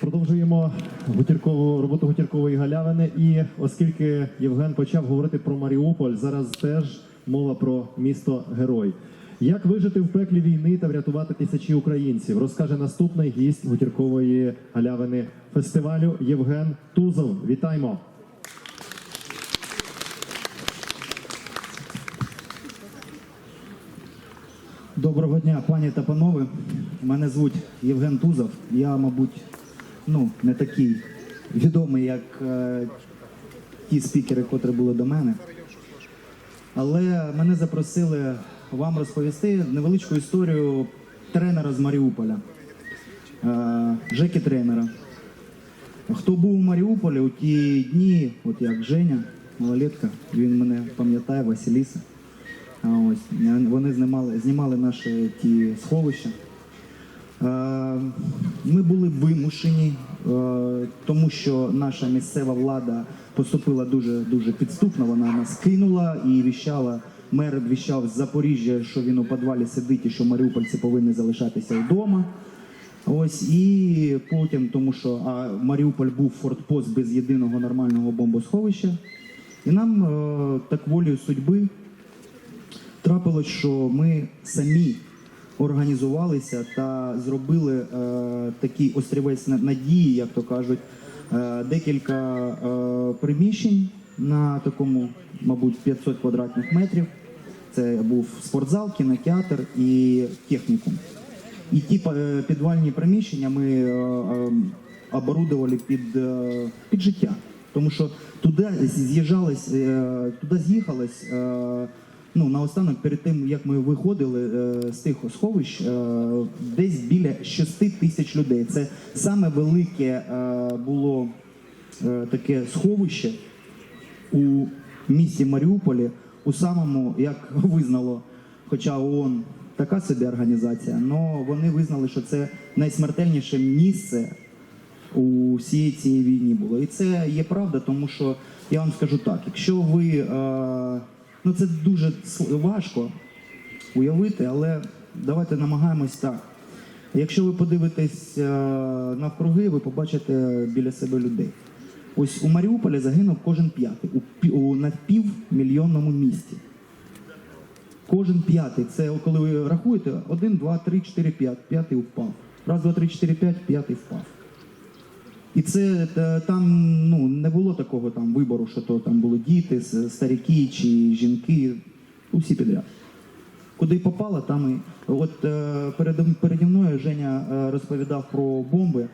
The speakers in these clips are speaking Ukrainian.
Продовжуємо гутіркову роботу гутіркової галявини. І оскільки Євген почав говорити про Маріуполь, зараз теж мова про місто Герой. Як вижити в пеклі війни та врятувати тисячі українців, розкаже наступний гість гутіркової галявини фестивалю Євген Тузов. Вітаємо! Доброго дня, пані та панове. Мене звуть Євген Тузов. Я, мабуть, ну, не такий відомий, як е, ті спікери, котрі були до мене. Але мене запросили вам розповісти невеличку історію тренера з Маріуполя, е, Жеки тренера. Хто був у Маріуполі у ті дні, от як Женя, малолетка, він мене пам'ятає, Василіса. Ось вони знімали, знімали наші ті сховища. Е, Ми були вимушені, е, тому що наша місцева влада поступила дуже дуже підступно. Вона нас кинула і віщала. Мер віщав з Запоріжжя, що він у підвалі сидить і що маріупольці повинні залишатися вдома. Ось і потім, тому що а Маріуполь був фортпост без єдиного нормального бомбосховища. І нам е, так волею судьби трапилось, що ми самі організувалися та зробили е, такий острівець надії, як то кажуть, е, декілька е, приміщень на такому, мабуть, 500 квадратних метрів. Це був спортзал, кінотеатр і технікум. І ті е, підвальні приміщення ми е, е, оборудували під, е, під життя. Тому що туди з'їжджались, е, туди з'їхалось. е, Ну, наостанок, перед тим як ми виходили е, з тих сховищ, е, десь біля 6 тисяч людей. Це саме велике е, було е, таке сховище у місті Маріуполі, у самому, як визнало, хоча ООН така собі організація, але вони визнали, що це найсмертельніше місце у всій цій війні було. І це є правда, тому що я вам скажу так: якщо ви е, ну це дуже важко уявити, але давайте намагаємось так. Якщо ви подивитесь е, навкруги, ви побачите біля себе людей. Ось у Маріуполі загинув кожен п'ятий у, пі- у напівмільйонному місті. Кожен п'ятий. Це коли ви рахуєте, один, два, три, чотири, п'ять. П'ятий впав. Раз, два, три, чотири, п'ять, п'ятий впав. І це там ну, не було такого там вибору, що то там були діти, старіки чи жінки, усі підряд. Куди попало, там і от е, переді мною Женя е, розповідав про бомби.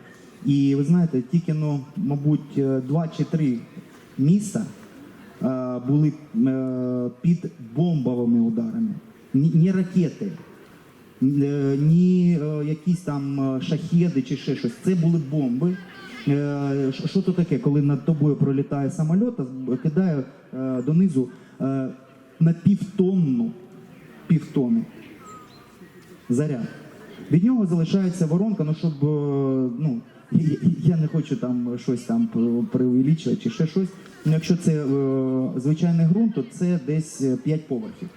І ви знаєте, тільки ну, мабуть, е, два чи три міста е, були е, під бомбовими ударами. Ні, ракети, е, ні е, якісь там е, шахеди чи ще щось. Це були бомби. Е, Що то таке, коли над тобою пролітає самоліт, а кидає е, донизу е, на півтонну, півтони заряд. Від нього залишається воронка, ну щоб ну. я- не хочу там щось там преувеличувати чи ще щось. Ну, якщо це звичайний ґрунт, то це десь 5 поверхів.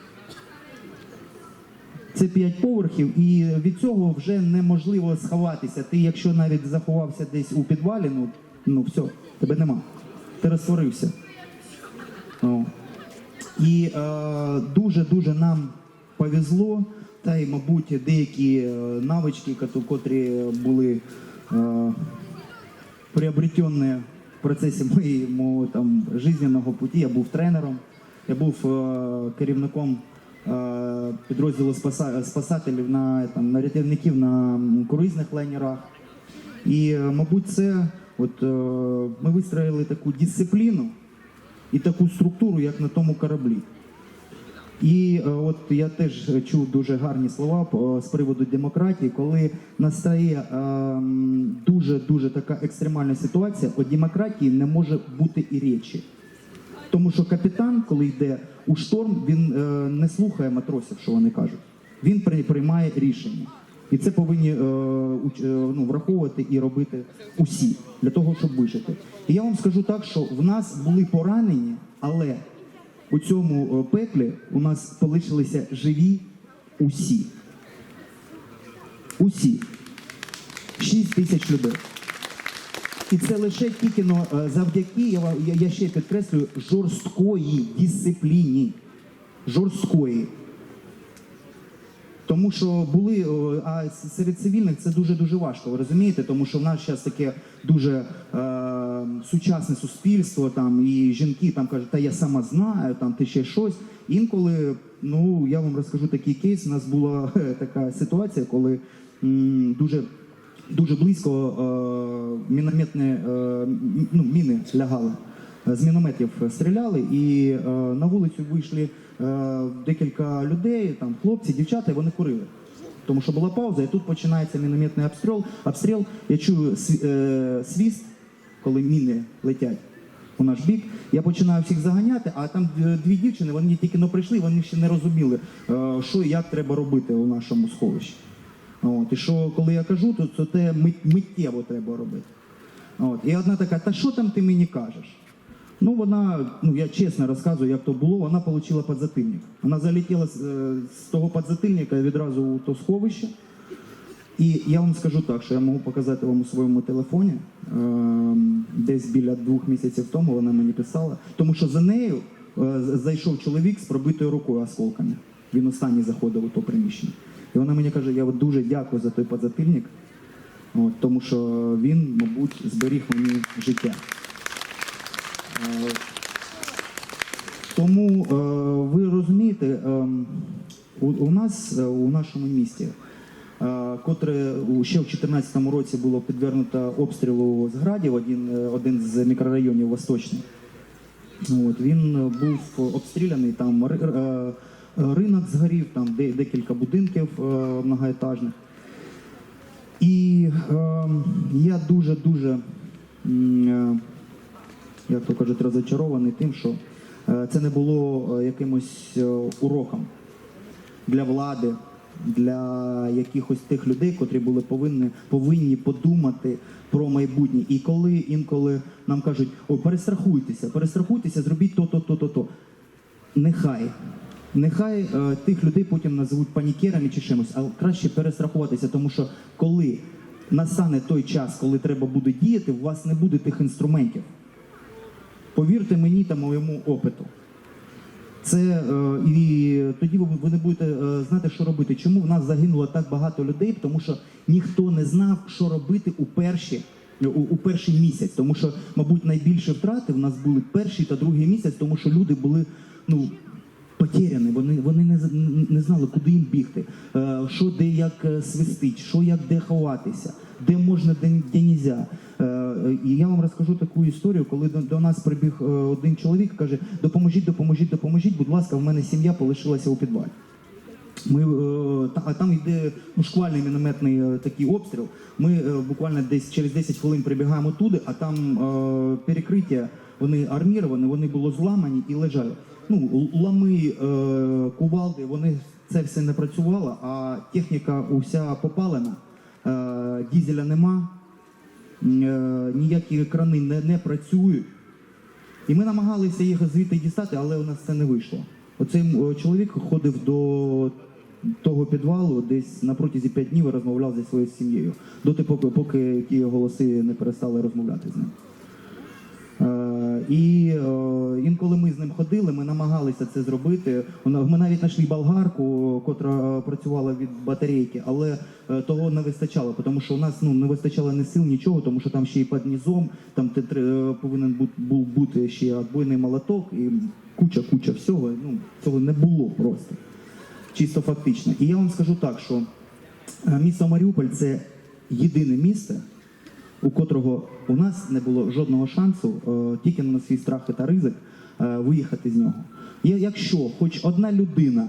Це 5 поверхів, і від цього вже неможливо сховатися. Ти, якщо навіть заховався десь у підвалі, ну, ну все, тебе нема. Ти розтворився. О. І е, дуже-дуже нам повезло, та й, мабуть, деякі е, навички, котрі були е, приобретені в процесі моєму там жизненного путі. Я був тренером, я був е, керівником підрозділу спасателів на, там, на рятівників на круїзних лайнерах. І, е, мабуть, це от, е, ми вистроїли таку дисципліну і таку структуру, як на тому кораблі. І е, от я теж чув дуже гарні слова з приводу демократії, коли настає дуже дуже така екстремальна ситуація, у демократії не може бути і речі. Тому що капітан, коли йде у шторм, він е, не слухає матросів, що вони кажуть. Він при- приймає рішення. І це повинні е, е, ну, враховувати і робити усі для того, щоб вижити. І я вам скажу так, що в нас були поранені, але у цьому е, пеклі у нас залишилися живі усі. Усі. 6 тисяч людей. І це лише тільки но, е, завдяки, я, я, ще підкреслюю, жорсткої дисципліні. Жорсткої. Тому що були, а серед цивільних це дуже-дуже важко, ви розумієте? Тому що в нас зараз таке дуже е, сучасне суспільство, там, і жінки там кажуть, та я сама знаю, там ти ще щось. Інколи, ну я вам розкажу такий кейс. У нас була така ситуація, коли м, дуже, дуже близько е, мінометне, е, ну, міни лягали. З мінометів стріляли, і е, на вулицю вийшли е, декілька людей, там хлопці, дівчата, і вони курили. Тому що була пауза, і тут починається мінометний обстріл. обстріл. Я чую е, свіст, коли міни летять у наш бік. Я починаю всіх заганяти, а там дві дівчини, вони тільки но прийшли, вони ще не розуміли, е, що і як треба робити у нашому сховищі. От, і що, коли я кажу, то, то те мит- миттєво треба робити. От. І одна така, та що там ти мені кажеш? Ну, вона, ну я чесно розказую, як то було, вона отримала підзатильник. Вона залетіла з, е, з того підзатильника відразу у то сховище. І я вам скажу так, що я можу показати вам у своєму телефоні. Ем, Десь біля двох місяців тому вона мені писала, тому що за нею е, зайшов чоловік з пробитою рукою осколками. Він останній заходив у то приміщення. І вона мені каже: я дуже дякую за той підзатильник, от, тому що він, мабуть, зберіг мені життя. Е, Тому е, ви розумієте, ем, у, нас е, у нашому місті, котре ще в 2014 році було підвернуто обстрілу з градів, один, один з мікрорайонів Восточний. От, він був обстріляний, там ринок згорів, там де- декілька будинків е, многоетажних. І е, я дуже-дуже, е, як то кажуть, розочарований тим, що е, це не було е, якимось е, уроком для влади, для якихось тих людей, котрі були повинні, повинні подумати про майбутнє. І коли інколи нам кажуть, о, перестрахуйтеся, перестрахуйтеся, зробіть то, то, то, то, то. Нехай. Нехай е, тих людей потім називуть панікерами чи чимось, але краще перестрахуватися, тому що коли настане той час, коли треба буде діяти, у вас не буде тих інструментів. Повірте мені та моєму опиту. Це е, і тоді ви, не будете е, знати, що робити. Чому в нас загинуло так багато людей? Тому що ніхто не знав, що робити у перші. У, у перший місяць, тому що, мабуть, найбільші втрати в нас були перший та другий місяць, тому що люди були ну потеряні, вони, вони не, не знали, куди їм бігти, е, що де як е, свистить, що як де ховатися, де можна, де, де нельзя. Е, І я вам розкажу таку історію, коли до, до нас прибіг один чоловік, каже: допоможіть, допоможіть, допоможіть, будь ласка, в мене сім'я полишилася у підвалі. Ми, а там йде ну, шквальний мінометний такий обстріл. Ми буквально десь через 10 хвилин прибігаємо туди, а там перекриття, вони арміровані, вони були зламані і лежали. Ну, лами, е, кувалди, вони це все не працювало, а техніка уся попалена, е, дізеля нема, е, ніякі крани не, не працюють. І ми намагалися їх звідти дістати, але у нас це не вийшло. Оцей чоловік ходив до того підвалу десь на протязі п'ять днів розмовляв зі своєю сім'єю. Доти, поки, поки ті голоси не перестали розмовляти з ним. І е, інколи ми з ним ходили, ми намагалися це зробити. Ми навіть знайшли болгарку, котра працювала від батарейки, але е, того не вистачало, тому що у нас ну, не вистачало ні сил, нічого, тому що там ще і під низом, там е, повинен був бути ще отбойний молоток і куча, куча всього. Ну, цього не було просто. Чисто фактично. І я вам скажу так, що місто Маріуполь це єдине місто, у котрого у нас не було жодного шансу е, тільки на свій страх та ризик е, виїхати з нього. Якщо хоч одна людина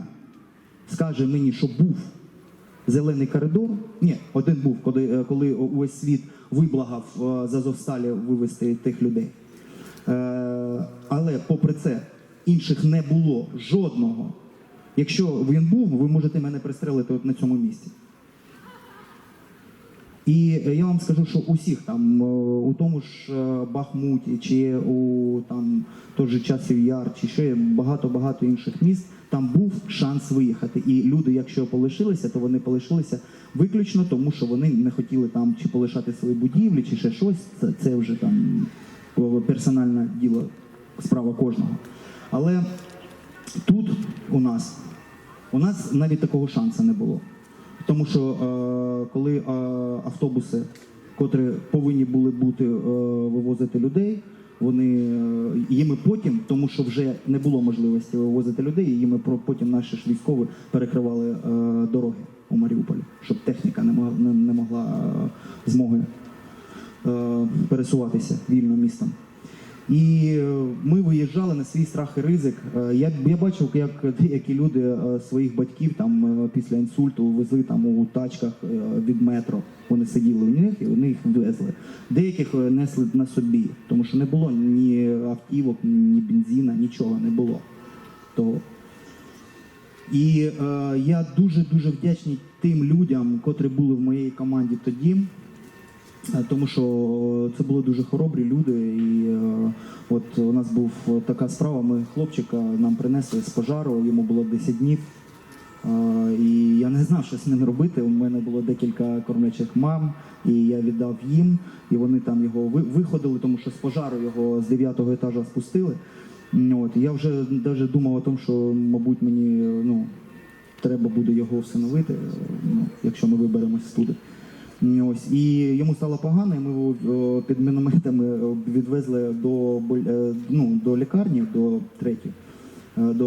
скаже мені, що був зелений коридор, ні, один був, коли, е, коли увесь світ виблагав з Азовсталі вивезти тих людей. Але попри це інших не було жодного. Якщо він був, ви можете мене пристрелити от на цьому місці. І я вам скажу, що усіх там, е, у тому ж е, Бахмуті, чи у там той же часів Яр, чи ще багато-багато інших міст, там був шанс виїхати. І люди, якщо полишилися, то вони полишилися виключно тому, що вони не хотіли там чи полишати свої будівлі, чи ще щось. Це, це вже там е, персональне діло, справа кожного. Але тут у нас у нас навіть такого шансу не було. Тому що е, коли е, автобуси, котрі повинні були бути е, вивозити людей, вони е, їми потім, тому що вже не було можливості вивозити людей, їми про- потім наші ж військові перекривали е, дороги у Маріуполі, щоб техніка не могла, не, не могла е, змоги е, пересуватися вільно містом. І е, ми виїжджали на свій страх і ризик. Е, Я, я бачив, як деякі люди е, своїх батьків там після інсульту везли там у тачках від метро. Вони сиділи у них і вони їх везли. Деяких несли на собі, тому що не було ні автівок, ні бензина, нічого не було того. І е, я дуже дуже вдячний тим людям, котрі були в моїй команді тоді. Е, Тому що це були дуже хоробрі люди, і е, от у нас був така справа. Ми хлопчика нам принесли з пожару, йому було 10 днів. Е, І я не знав, що з ним робити. У мене було декілька кормлячих мам, і я віддав їм, і вони там його виходили, тому що з пожару його з 9-го етажа спустили. От, я вже навіть думав о тому, що, мабуть, мені ну, треба буде його всиновити, ну, якщо ми виберемось туди. Ось і йому стало погано, і ми його е, під мінометами е, відвезли до е, ну, до лікарні, до третьої, е, до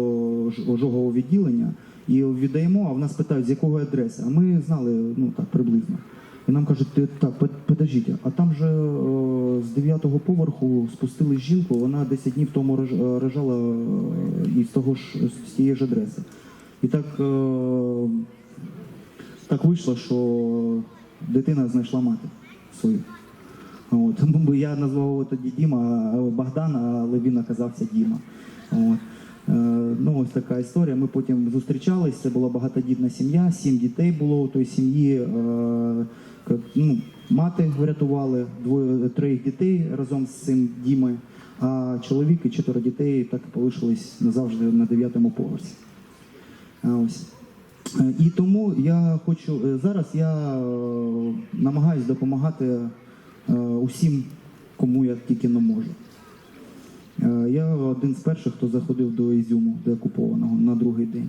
ж- ожогового відділення. І віддаємо, а в нас питають, з якого адреси. А ми знали, ну так, приблизно. І нам кажуть, так, подождіть, а там же з дев'ятого поверху спустили жінку, вона 10 днів тому рожала із того ж з тієї ж адреси. І так так вийшло, що дитина знайшла мати свою. От. Бо Я назвав тоді Діма Богдан, але він оказався Діма. От. Е, ну, ось така історія. Ми потім зустрічались, це була багатодітна сім'я, сім дітей було у той сім'ї. Е, ну, мати врятували, двоє трьох дітей разом з цим Дімою, а чоловік і чотири дітей так і полишились назавжди на дев'ятому поверсі. Ось. Е, І тому я хочу е, зараз я е, намагаюсь допомагати усім, кому я тільки не можу. Я один з перших, хто заходив до Ізюму, до окупованого на другий день.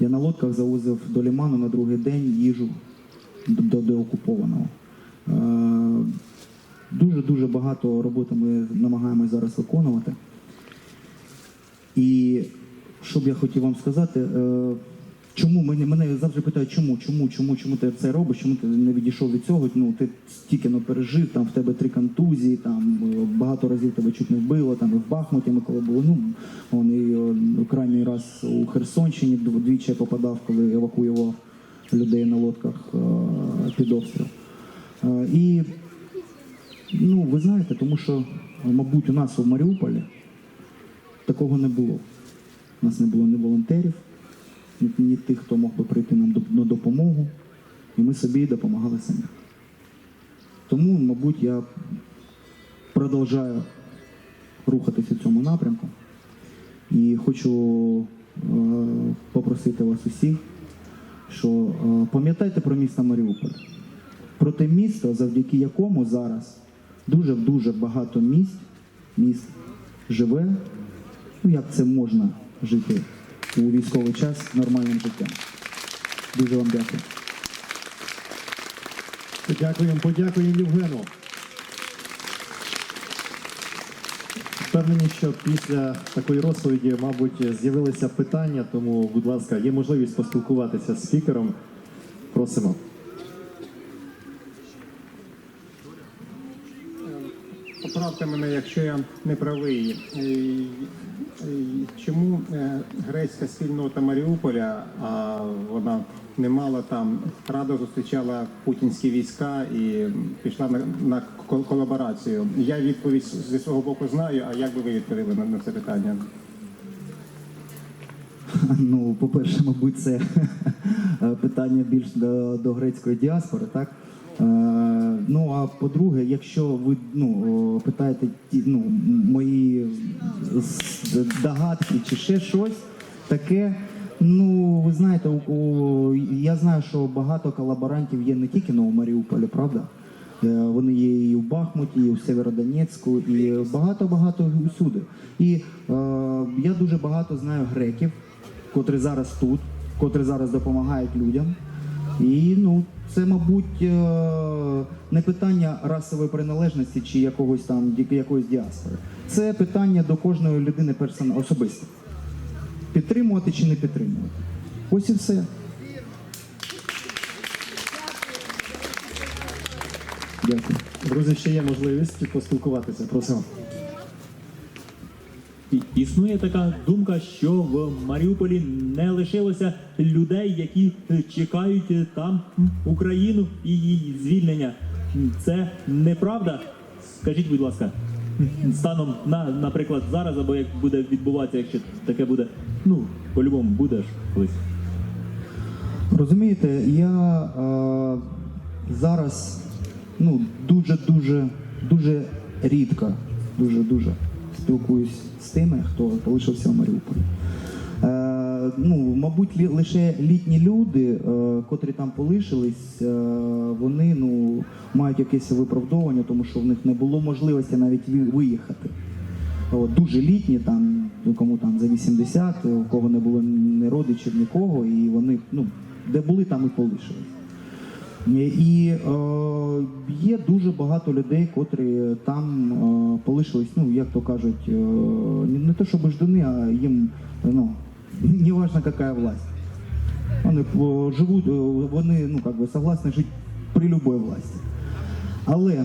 Я на лодках завозив до Ліману на другий день їжу до, до, до окупованого. Е, Дуже дуже багато роботи ми намагаємось зараз виконувати. І що б я хотів вам сказати, чому мене, мене завжди питають, чому, чому, чому, чому ти це робиш, чому ти не відійшов від цього? Ну ти стільки ну, пережив, там в тебе три контузії, там е, багато разів тебе чуть не вбило, там і в Бахмуті ми коли були. Ну он і е, крайній раз у Херсонщині дв- двічі попадав, коли евакуював людей на лодках е, під обстріл. І ну, ви знаєте, тому що, мабуть, у нас у Маріуполі такого не було. У нас не було ні волонтерів, ні, тих, хто мог би прийти нам на допомогу. І ми собі допомагали самі. Тому, мабуть, я продовжую рухатися в цьому напрямку. І хочу е, попросити вас усіх, що е, пам'ятайте про місто Маріуполь, про те місто, завдяки якому зараз дуже-дуже багато місць, міст живе, ну як це можна жити у військовий час нормальним життям. Дуже вам дякую. Дякуємо, подякуємо Євгену. Впевнені, що після такої розповіді, мабуть, з'явилися питання, тому, будь ласка, є можливість поспілкуватися з спікером. Просимо. Поправте мене, якщо я не правий. Е, е, Чому е, грецька спільнота Маріуполя, а вона не мала там радо зустрічала путінські війська і пішла на, на колаборацію? Я відповідь зі свого боку знаю. А як би ви відповіли на, на це питання? Ну, по-перше, мабуть, це питання більш до, до грецької діаспори, так? Ну а по-друге, якщо ви ну, питаєте ну, мої догадки чи ще щось таке, ну ви знаєте, у- у- я знаю, що багато колаборантів є не тільки на у Маріуполі, правда? Е, Вони є і в Бахмуті, і в Северодонецьку, і багато-багато усюди. І е, я дуже багато знаю греків, котрі зараз тут, котрі зараз допомагають людям. І ну, це, мабуть, е, не питання расової приналежності чи якогось там якоїсь діаспори. Це питання до кожної людини персона особисто. Підтримувати чи не підтримувати. Ось і все. Дякую. Друзі, ще є можливість поспілкуватися. Просимо. Існує така думка, що в Маріуполі не лишилося людей, які чекають там Україну і її звільнення. Це неправда? Скажіть, будь ласка, станом на, наприклад, зараз, або як буде відбуватися, якщо таке буде, ну, по-любому буде ж колись. Розумієте, я е, зараз ну, дуже дуже дуже рідко, дуже дуже спілкуюсь з тими, хто залишився в Маріуполі. Е, ну, мабуть, лише літні люди, е, котрі там полишились, е, вони ну, мають якесь виправдовування, тому що в них не було можливості навіть виїхати. От, дуже літні, там, кому там за 80, у кого не було ні родичів, нікого, і вони, ну, де були, там і полишились. І е, є дуже багато людей, котрі там е, полишились, ну, як то кажуть, е, не, те, що ждуни, а їм, ну, не важно, яка власть. Вони живуть, вони, ну, как би, согласні жити при будь-якій власті. Але,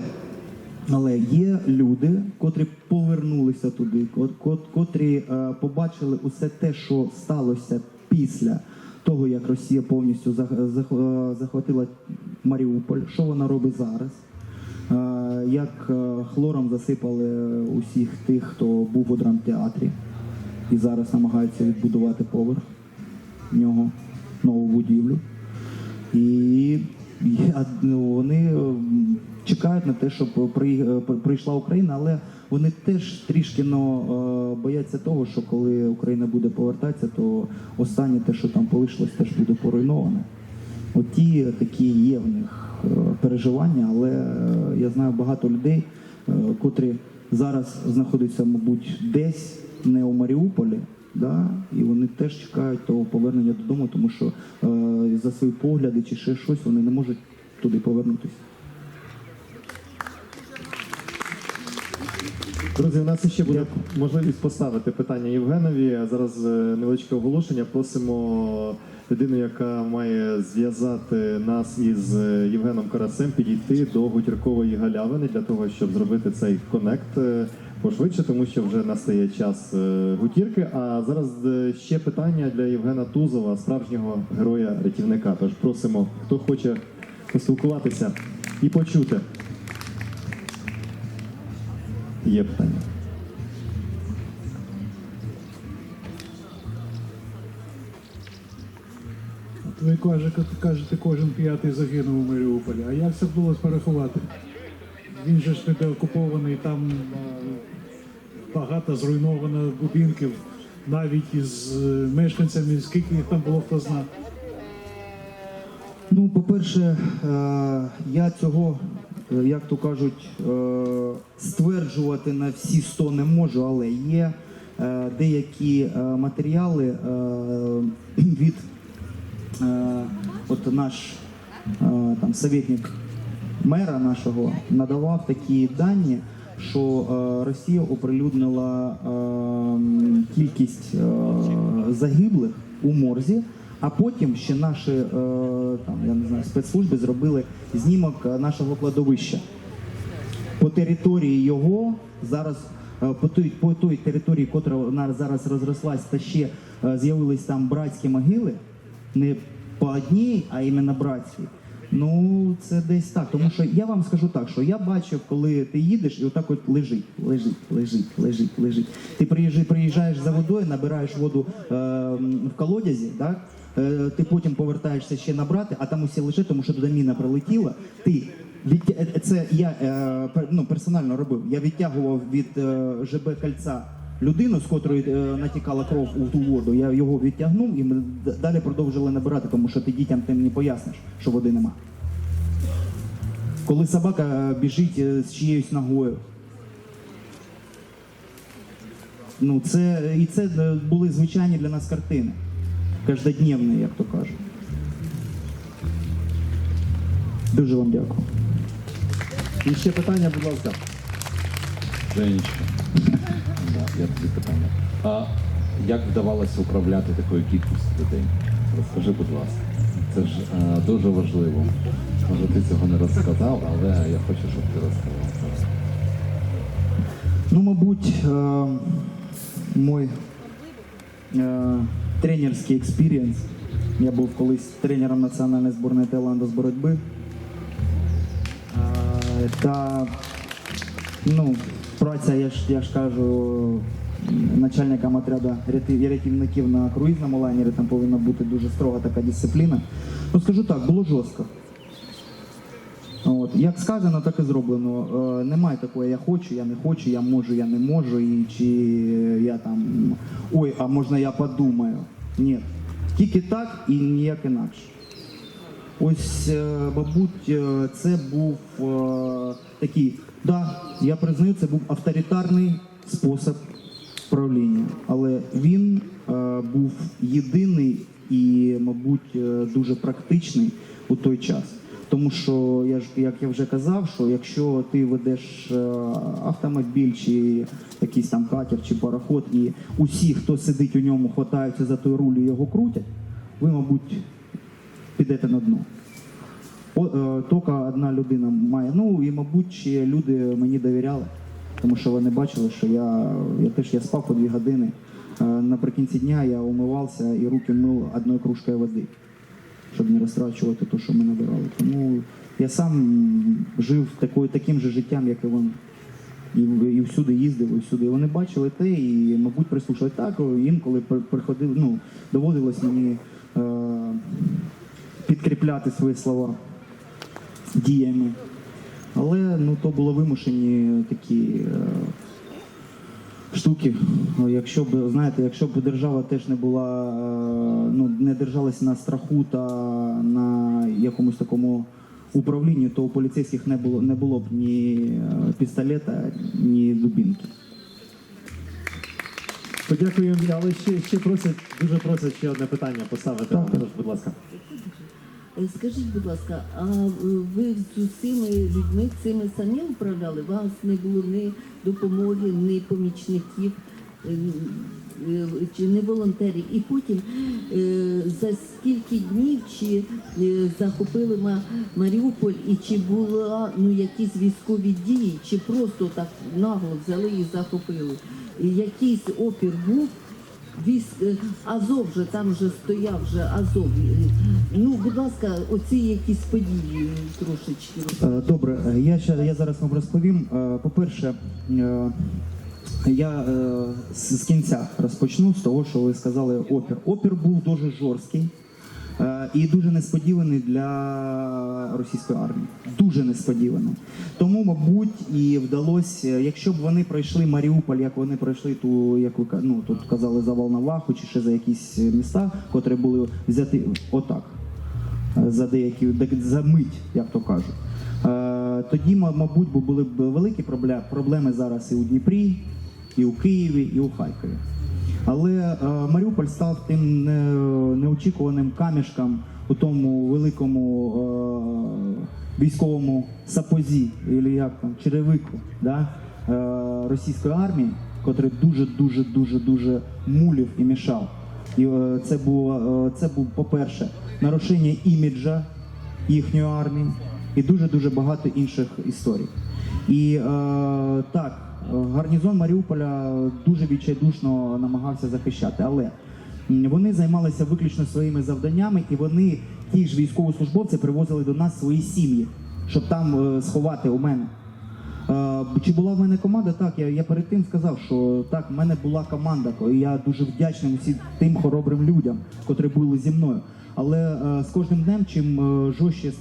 але є люди, котрі повернулися туди, ко- ко- котрі побачили усе те, що сталося після того, як Росія повністю е, захватила Маріуполь, що вона робить зараз. Е, Як е, хлором засипали усіх тих, хто був у драмтеатрі і зараз намагаються відбудувати поверх нього нову будівлю. І ну, вони чекають на те, щоб при, при- прийшла Україна, але вони теж трішки ну, бояться того, що коли Україна буде повертатися, то останнє те, що там полишилось, теж буде поруйноване. От такі є в них е, переживання, але е, я знаю багато людей, е, котрі зараз знаходяться, мабуть, десь не у Маріуполі, да, і вони теж чекають того повернення додому, тому що за свої погляди чи ще щось вони не можуть туди повернутися. Друзі, у нас ще буде можливість поставити питання Євгенові. Зараз е, невеличке оголошення. Просимо людину, яка має зв'язати нас із е, Євгеном Карасем, підійти до гутіркової галявини для того, щоб зробити цей конект е, пошвидше, тому що вже настає час гутірки. А зараз ще питання для Євгена Тузова, справжнього героя-рятівника. Тож просимо, хто хоче поспілкуватися і почути. Є питання. От Ви кажете, кажете, кожен п'ятий загинув у Маріуполі. А як це вдалося порахувати? Він же ж не деокупований, там е, багато зруйновано будинків, навіть із е, мешканцями, скільки їх там було, хто знає. Ну, по-перше, е, я цього, як то кажуть, е, стверджувати на всі 100 не можу, але є е, деякі е, матеріали е, від е, от наш е, там советник мера нашого надавав такі дані, що е, Росія оприлюднила е, кількість е, загиблих у морзі, а потім ще наші е, там, я не знаю, спецслужби зробили знімок е, нашого кладовища. По території його зараз е, по той, по той території, котра вона зараз розрослась, та ще е, з'явились там братські могили, не по одній, а іменно братські. Ну, це десь так. Тому що я вам скажу так, що я бачив, коли ти їдеш і отак от лежить, лежить, лежить, лежить, лежить. Ти приїжджаєш за водою, набираєш воду е, в колодязі, так? Е, ти потім повертаєшся ще набрати, а там усі лежать, тому що туди міна прилетіла. Ти відтя... е, це я е, ну, персонально робив. Я відтягував від е, ЖБ кольця людину, з котрої е, натікала кров у ту воду. Я його відтягнув і ми далі продовжили набирати, тому що ти дітям тим не поясниш, що води нема. Коли собака е, біжить е, з чиєюсь ногою. Ну, це, і це е, були звичайні для нас картини. Каждодневні, як то кажуть. Дуже вам дякую. І ще питання, будь ласка. Женечка, да, я тобі питання. А як вдавалося управляти такою кількістю людей? Розкажи, будь ласка. Це ж е, дуже важливо. Може, ти цього не розказав, але я хочу, щоб ти розказав. Ну, мабуть, е, мой е, тренерський експірієнс. Я був колись тренером національної збірної Таїланду з боротьби. Е, та ну, праця, я ж, я ж кажу, начальникам отряду рятівників на круїзному лайнері, там повинна бути дуже строга така дисципліна. Ну, скажу так, було жорстко. От. Як сказано, так і зроблено. Е, немає такого, я хочу, я не хочу, я можу, я не можу, і чи я там ой, а можна я подумаю. Ні. Тільки так і ніяк інакше. Ось, е, мабуть, е, це був е, такий, да, я признаю, це був авторитарний спосіб правління. Але він був єдиний і, мабуть, дуже практичний у той час. Тому що я ж як я вже казав, що якщо ти ведеш е, автомобіль чи якийсь там катер чи пароход, і усі, хто сидить у ньому, хватаються за той руль і його крутять, ви, мабуть, підете на дно. Е, Тільки одна людина має. Ну і мабуть, ще люди мені довіряли, тому що вони бачили, що я, я теж я спав по дві години. Е, Наприкінці дня я умивався і руки мив одною кружкою води, щоб не розтрачувати те, що ми набирали. Тому я сам жив такою, таким же життям, як і вони. І, і всюди їздив, і всюди. І вони бачили те, і, мабуть, прислушали так. Інколи при- приходив, ну, доводилось мені е, підкріпляти свої слова діями. Але ну, то було вимушені такі е, штуки. Ну, Якщо б, знаєте, якщо б держава теж не була, е, ну, не держалась на страху та на якомусь такому управлінні, то у поліцейських не було, не було б ні е, пістолета, ні дубінки. Подякуємо, але ще, ще просять, дуже просять ще одне питання поставити. Так. Будь ласка. Е, Скажіть, будь ласка, а е, ви з усіма людьми цими самі управляли? Вас не було ні допомоги, ні помічників, е, чи не волонтерів? І потім за скільки днів чи захопили Маріуполь, і чи була ну якісь військові дії, чи просто так нагло взяли і захопили? Якийсь опір був? Військ е, Азов же там вже стояв вже Азов. Ну, будь ласка, оці якісь події трошечки. Е, Добре, е, я ще я зараз вам розповім. Е, По-перше, е, я е, з кінця розпочну з того, що ви сказали опір. Опір був дуже жорсткий е, і дуже несподіваний для російської армії. Дуже несподіваний. Тому, мабуть, і вдалося, якщо б вони пройшли Маріуполь, як вони пройшли ту, як ви ну, тут казали за Волноваху чи ще за якісь міста, котрі були взяти отак за деякі за мить, як то кажуть. Е, Тоді, ма- мабуть, були б великі пробле- проблеми зараз і у Дніпрі, і у Києві, і у Харкові. Але е, Маріуполь став тим не- неочікуваним камішком у тому великому е, військовому сапозі, як там, черевику да, е, російської армії, котрий дуже дуже дуже дуже мулів і мішав. І це було це був, по-перше, нарушення іміджа їхньої армії і дуже дуже багато інших історій. І так, гарнізон Маріуполя дуже відчайдушно намагався захищати, але вони займалися виключно своїми завданнями, і вони ті ж військовослужбовці привозили до нас свої сім'ї, щоб там е, сховати у мене. Е, Чи була в мене команда? Так, я, я перед тим сказав, що так, в мене була команда, і я дуже вдячний усім тим хоробрим людям, котрі були зі мною. Але е, з кожним днем, чим жорстче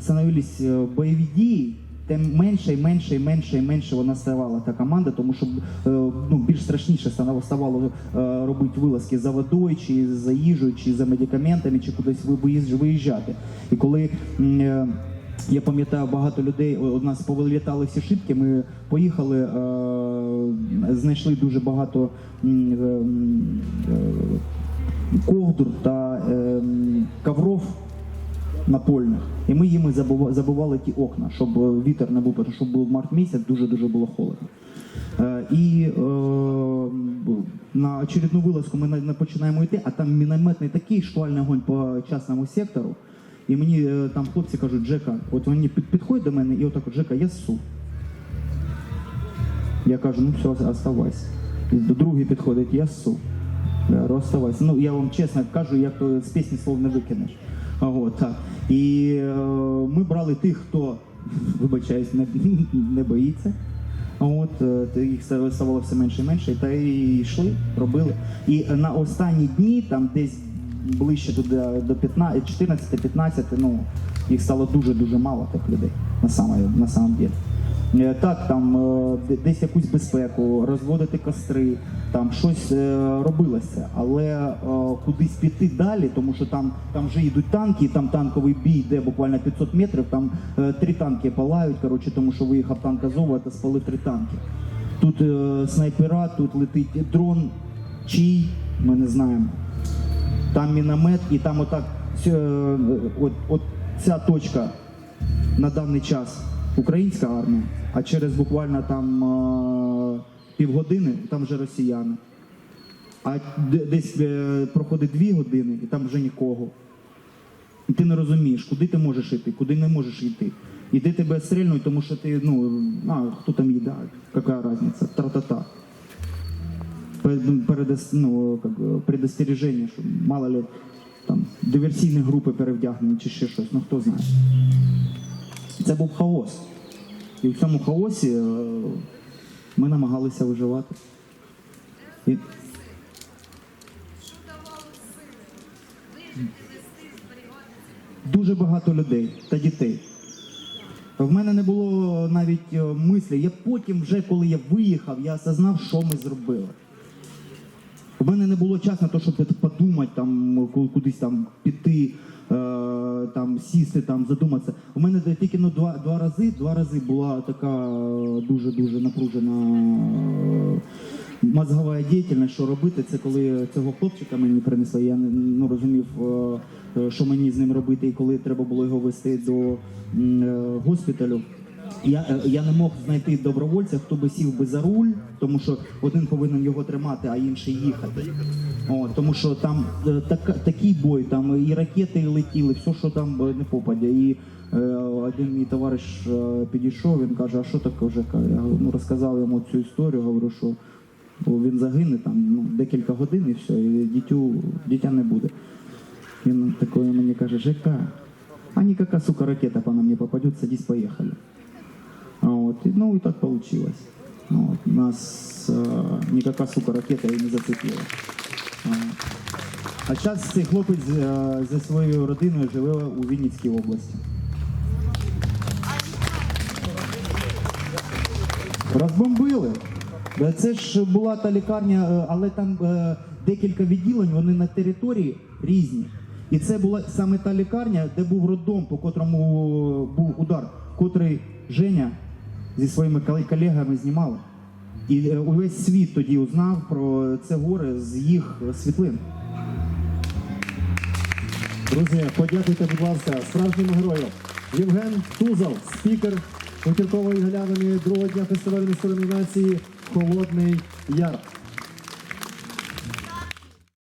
становились бойові дії, тим менше і менше і менше і менше вона ставала та команда, тому що е, ну, більш страшніше ставало, е, робити вилазки за водою, чи за їжею, чи за медикаментами, чи кудись виїжджати. І коли е, я пам'ятаю, багато людей у нас повилітали всі шибки. Ми поїхали, е, знайшли дуже багато е, е, ковдр та е, ковров напольних. І ми їми забивали ті окна, щоб е, вітер не був, тому що був март місяць, дуже-дуже було холодно. Е, І е, на очередну вилазку ми на- починаємо йти, а там мінометний такий шквальний огонь по частному сектору. І мені там хлопці кажуть, Джека, от вони під, підходять до мене і отак, от, Джека, я ссу. Я кажу, ну все, оставайся. Другий підходить, я ссу. Я оставайся. Ну, я вам чесно кажу, як то з пісні слов не викинеш. А, от, так. І е, ми брали тих, хто, вибачаюсь, не, не боїться. От, е, їх ставало все менше і менше, та і йшли, робили. І на останні дні, там десь ближче туди до 15, 14-15, ну, їх стало дуже-дуже мало тих людей на самому, на самом деле. Так, там е, десь якусь безпеку, розводити костри, там щось е, робилося, але е, кудись піти далі, тому що там, там вже йдуть танки, там танковий бій йде буквально 500 метрів, там е, три танки палають, коротше, тому що виїхав танк Азова та спалив три танки. Тут снайпера, тут летить дрон, чий, ми не знаємо. Там міномет, і там отак от, от ця точка на даний час українська армія, а через буквально там півгодини там вже росіяни. А десь е, проходить дві години і там вже нікого. І ти не розумієш, куди ти можеш йти, куди не можеш йти. І де тебе стрільнуть, тому що ти, ну, а, хто там їде, яка різниця, тра-та-та. Перед- передос- ну, как предостереження, що мало ли там диверсійні групи перевдягнені чи ще щось, ну хто знає. Це був хаос. І в цьому хаосі е, ми намагалися виживати. І... Дуже багато людей та дітей. В мене не було навіть е, мислі. Я потім, вже коли я виїхав, я осознав, що ми зробили. У мене не було часу на те, щоб подумати, там, кудись там піти, е, там, сісти, там, задуматися. У мене тільки ну, два, два рази, два рази була така е, дуже-дуже напружена е, мозгова діяльність, що робити. Це коли цього хлопчика мені принесли, я не ну, розумів, е, що мені з ним робити, і коли треба було його вести до госпіталю. Я, е, я не мог знайти добровольця, хто би сів би за руль, тому що один повинен його тримати, а інший їхати. О, тому що там е, така, такий бой, там і ракети летіли, все, що там е, не попадя. І е, один мій товариш підійшов, він каже, а що таке Жека? Я ну, розказав йому цю історію, говорю, що він загине там ну, декілька годин і все, і дітю, дитя не буде. Він такой мені каже, Жека, а никакая, сука, ракета по нам не попадет, садись, поехали. Вот. Ну и так получилось. Ну, Вот. Нас э, никакая, сука, ракета не зацепила. А, зараз цей хлопець е, зі своєю родиною живе у Вінницькій області. Розбомбили. Це ж була та лікарня, е, але там е, декілька відділень, вони на території різні. І це була саме та лікарня, де був роддом, по котрому був удар, котрий Женя зі своїми колегами знімали. І е, увесь світ тоді узнав про це горе з їх світлин. Друзі, подякуйте, будь ласка, справжньому герою. Євген Тузов, спікер Гутіркової галявини другого дня фестивалю міської нації Холодний Яр.